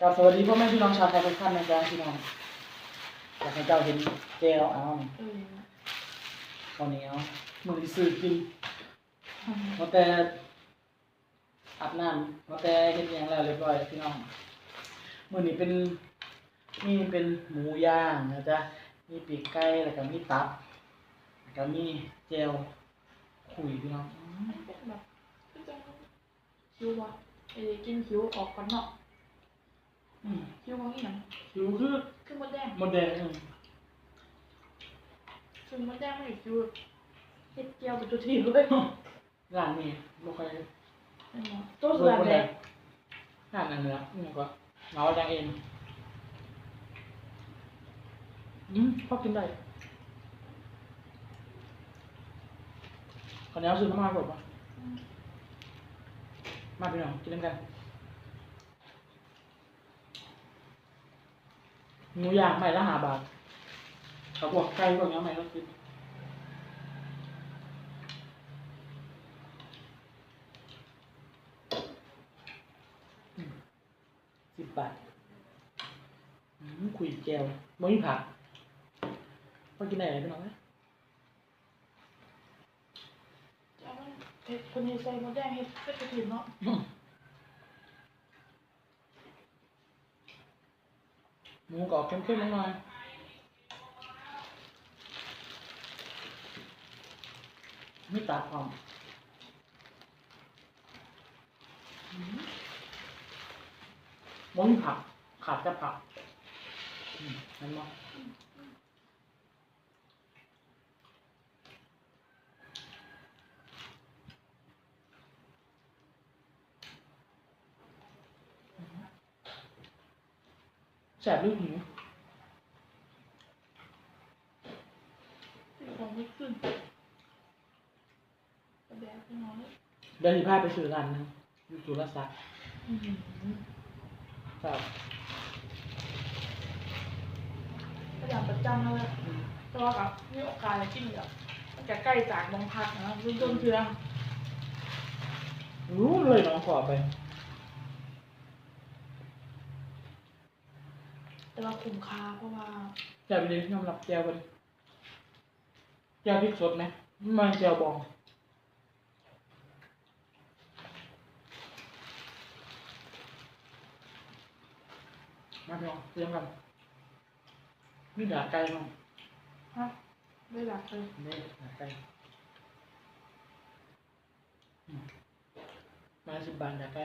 กับสวัสดีพ่อแม่พี่น้องชาวไทยทุกท่านนะจ๊ะพี่น้องอยากให้เจ้าเห็นเจลเอาเออข้าวเหนียวมือที่ซื้อกินมาแต่อาบน้ำมาแต่เฮ็ดหยังแล้วเรียบร้อยพี่น้องมื้อนี้เป็นนี่เป็นหมูย่างนะจ๊ะมีปีกไก่แล้วก็มีตับแล้วก็มีเจลคุยพี่น้องคิววะไอ้กินคิวออกก่อนเนาะ อืมคิวของอีหยังคิวคือคือมดแดงหมดแดงอืมคือมดแดงไม่ได้คิวเฮ็ดเจียวเป็นตัวทีเลยร้านนี้บ่ค่อยเห็นบ่ตัวส่วนแดงร้านอันเนื้อนี่ก็เงาแดงเองอืมพอกินได้ขอแนวซื้อน้ำมันก่อนปะมาพี่น้องกินน้ำกัน หมูย่างใหม่ละห้าบาทเขาบอกไก่พวกนี้ใหม่ละสิบอืมสิบบาทอืมคุยแก้วไม่มีผักพอกินได้ไหมพี่น้องนะจะมันเฮ็ดคนนี้ใส่มดแดงเฮ็ดเป็นตัวทีเนาะ อืม หมูกรอบเข้มๆหน่อยไม่ตัดพร้อมมันผักขาดจะผักอืมเห็นไหม แสบหรือหิวที่ของไม่ขึ้นมดแดงพี่น้องเดี๋ยวสิพาไปซื้อร้านหนึงอยู่สุรศักดิ์อือหือครับก็อย่างประจำเลยอืมแต่ว่ากับมีโอกาสได้กินแบบมันจะใกล้จากมองพักนะรุ่นต้นเทือง รู้เลยน้องขอไป แต่ว่าคุ้มค่าเพราะว่า แจ่วไปเลยยอมรับแจ่วไปเลยแจ่วพริกสดไหมไมันแจ่วบองมาพี่น้องเตรียมกันนี่ดาไก่มั้งฮะได้หลักเลยนี่ดาไก่อืมมาสิบบาทดาไก่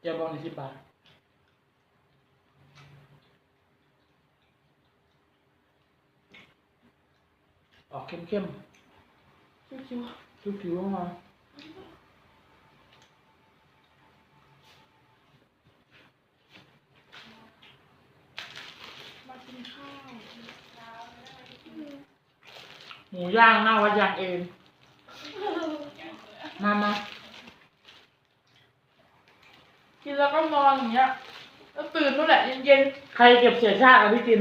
แจ่วบองในสิบบาท ออกเข้มคิวๆคิ้วๆมาๆมากินข้าวหมูย่างหน้าวัดยางเอง มามากินแล้วก็นอนอย่างเงี้ยแล้วตื่นนู่นแหละเย็นใครเก็บเศษชาติเอาพี่กิน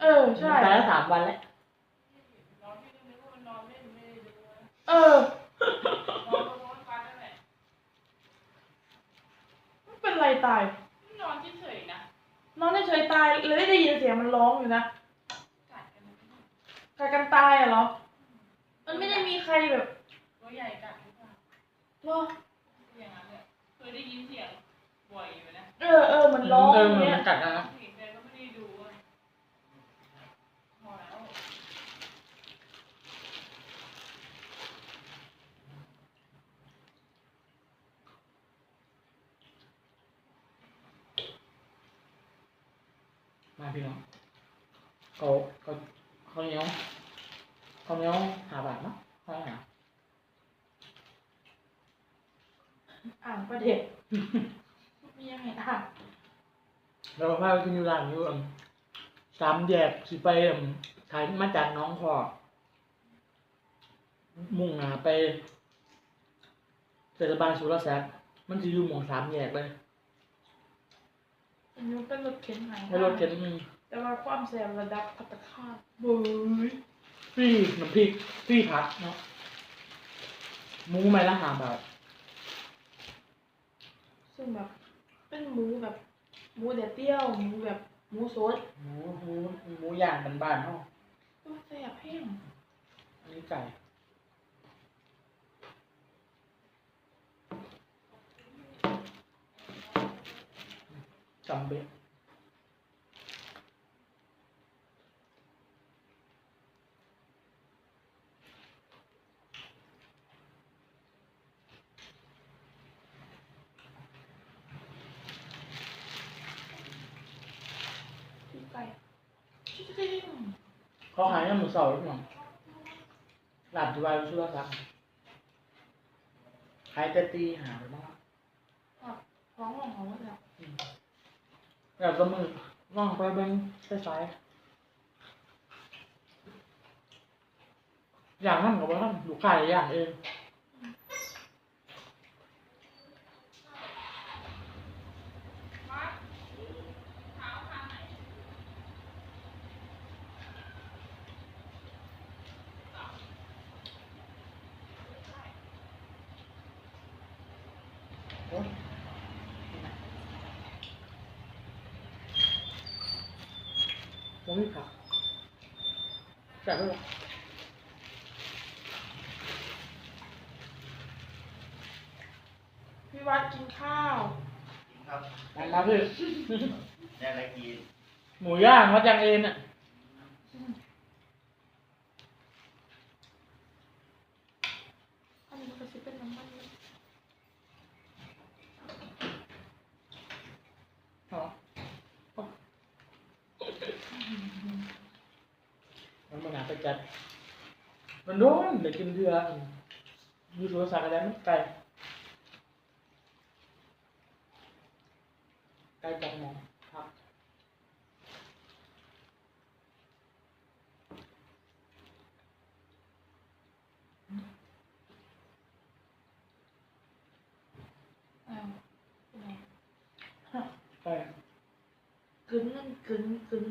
เออใช่ ไปแล้วสามวันแล้ว เออ มันเป็นไรตาย นอนเฉยๆนะนอนเฉยๆตายเลยได้ยินเสียงมันร้องอยู่นะกัดกันนะใครกันตายอะเหรอ มันไม่ได้มีใครแบบตัวใหญ่กัดหรือเปล่าเหรออย่างนั้นเนี่ยเคยได้ยินเสียงบ่อยอยู่นะ เออเออมันร้องเอออย่างเหมือนเงี้ย มันกัดนะ เห็นแต่ก็ไม่ได้ดูอะพอแล้ว มาพี่น้องเขาเขาเขาเหนียวเขาเหนียวหาบาทเนาะเขาหาอ่านประเด็นมียังไงอ่านแล้วก็พาไปกินอยู่ร้านอยู่อันสามแยกสิไปอันขายมาจากหน้องพอกมุ่งหน้าไปเทศบาลสุรศักดิ์มันจะอยู่หมู่สามแยกเลยอันนี้เป็นรถเข็นหายให้รถเข็นมีแต่ว่าความแสบระดับพัตตาคาตเบ้ย ฟรีน้ำพริกฟรีผักเนาะหมูไม่ละหาบาทซึ่งแบบเป็นหมูแบบหมูแดดเดียวหมูแบบหมูสดหมูหมูหมูย่างบ้านๆเฮาก็แซ่บแห้งอันนี้ไก่จำเบ็ด ที่ไก่ที่ไก่ เขาหายน้ำหมูเสาหรือเปล่าหลับที่วายชื่อว่าซักขายแต่ตีหาไปบ้างท้องของเขาเนี่ยแบบละมือว่างไปเบิ้งใช้สายอย่างนั้นกับว่าท่านลูกค้าอย่างเอง ยังไม่ผักแซ่บเลยพี่วัดกินข้าว ครับมามาพี่ ได้อะไรกินหมูย่างวัดยังเอ็นอะอันนี้มันก็จะเป็นน้ำมันเหรอมันมันหนาไป จัด มันโดนเดี๋ยวกินเดือยูโรสักอะไรมันไก่ไก่จังมองครับอ้าวไก่กึนนั่นกึนกึน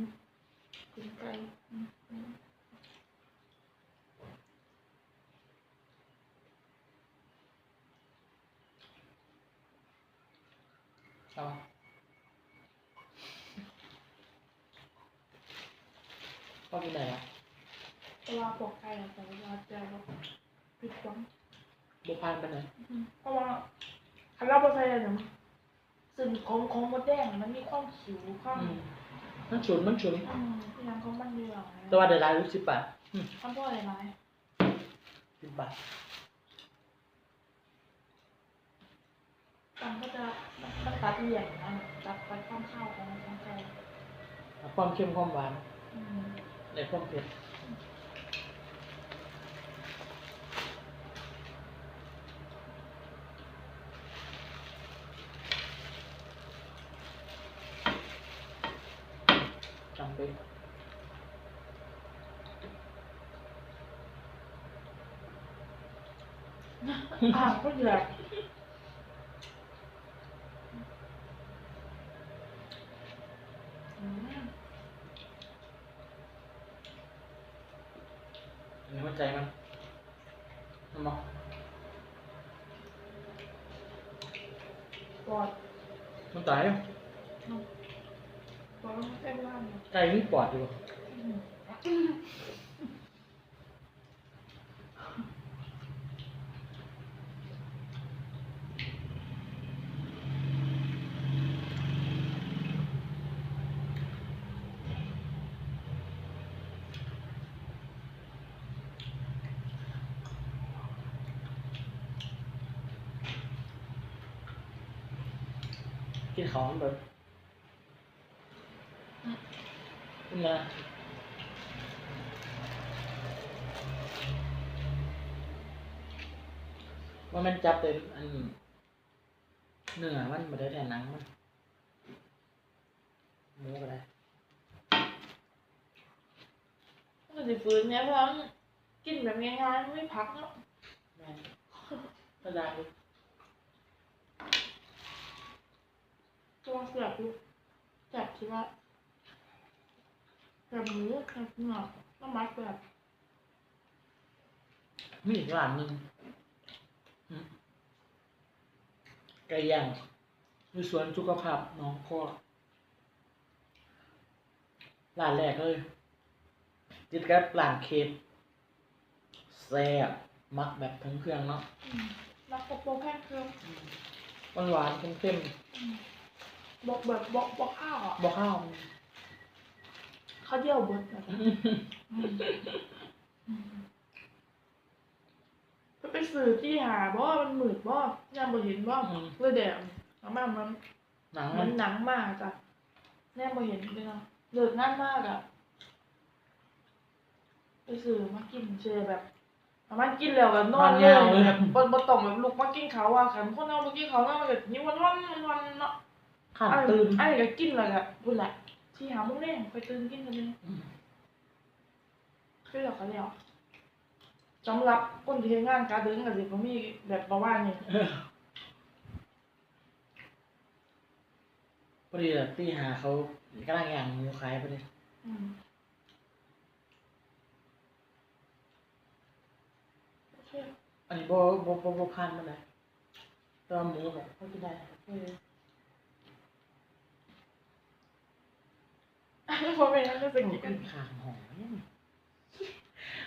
กึนไก่อืมอืม เอาพ่อกินไหนอะเวลาปอกไก่อะแต่เวลาเจอแบบผิดหวังบุพานไปไหนอืมเพราะว่าคันเราไปใส่อะไรเนี่ยสิ่งของของมดแดงมันมีความขิวความอืมมันฉุนมันฉุนอืมที่ยังของมันเหลืองแต่ว่าเดี๋ยวรายรู้สิบบาทอืมความพ่ออะไรไรสิบบาท มันก็จะมันตัดเหลี่ยมนะตัดตัดความข้าวของของไก่ความเข้มความหวานอืมในความเผ็ดจำเป็นอ่าก็เหลือ อืม อันนี้ หัวใจมันมันบอกปอดมันตายแล้วปอดมันเส้นล่างเนี่ยไก่นี่ปอดอยู่ อืม กินของมันเบิดขึ้นมาว่ามันจับเป็นอันเนื้อมันมาได้แต่หนังมันหมูก็ได้มันจะฟื้นเนี่ยเพราะว่ากินแบบง่ายๆไม่พักเนาะแม่นก็ได้อยู่ ตัวเสียบอยู่แสบที่ว่าแบบหมูแบบเนื้อน้ำมัดแบบมีอีกร้านหนึ่งก่ย่างมีสวนสุขภาพหน้องคอร้านแรกเลยจิตกับร้านเคฟแซ่บมักแบบทั้งเครื่องเนาะอืมรักกบโบแพงเครื่อง หวานหวานๆเค็ม บอกแบบบอกบอกข้าวอะๆบ่ข้าวข้าวเดียวเบิดแบบอืมอืมก็ไปสื่อที่หาบ่มันหมืดบ่ยามบ่เห็นบ่อืมเลยแดงเอามามันหนังมัมันนหนังมากจ้ะแน่บ่เห็นเลยเนาะเลิกงานมากอะไปสื่อมากินเชยแบบเอามากินแล้วก็นอนเลยแบบบ่บ่ต้องแบบลุกมากินข้าวอะคันคนเอามากินข้าวเนาะมันก็หิววันวันๆวันๆเนาะ ขันตื่นไอ้ก็กินแล้วก็พุ่นแหละที่หาโมงแรงไปตื่นกินกันเลยอืมคือแล้วก็แล้วสำหรับคนที่เฮ็ดงานการเดินก็สิบ่มีแบบประมาณนี้พอดีแบบตีหาเขากำลังย่างหมูขายพอดีอืมโอเคอันนี้บ่บ่บ่บ่พันมันเลยแตัวาหมูแบบเขากินได้เออ พอเป็นนั้นก็เป็เป็นนกิกันนข้างหอมเนี่ย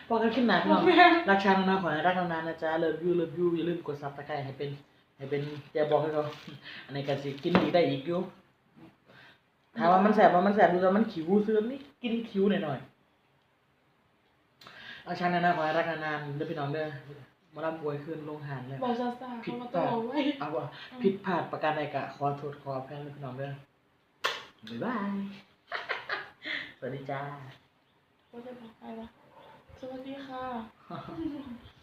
พอกันขึ้นหนักพอเนาะแม่รักชาตินะขอให้รักนานๆนะจ๊ะเลิฟยูเลิฟยูอย่าลืมกดซับสไครต์ให้เป็น ให้เป็นอย่าบอกให้เขาอันนี้ก็สิกินอีกได้อีกอยู่ถามว่ามันแสบว่ามันแสบดูแต่มันขิวซื้อนี่กินคิ้วหน่อยๆรักชาตินะนะขอให้รักนานๆเด้อพี่น้องเด้อมารับป่วยขึ้นลงหานเลยบอกซาซาเขามาต้องเอาไว้เอาว่าผิดพลาดประการใดกะขอโทษขออภัยเลยพี่น้องเด้อบ๊ายบาย สวัสดีจ้า ว่าจะบอกใคระสวัสดีค่ะ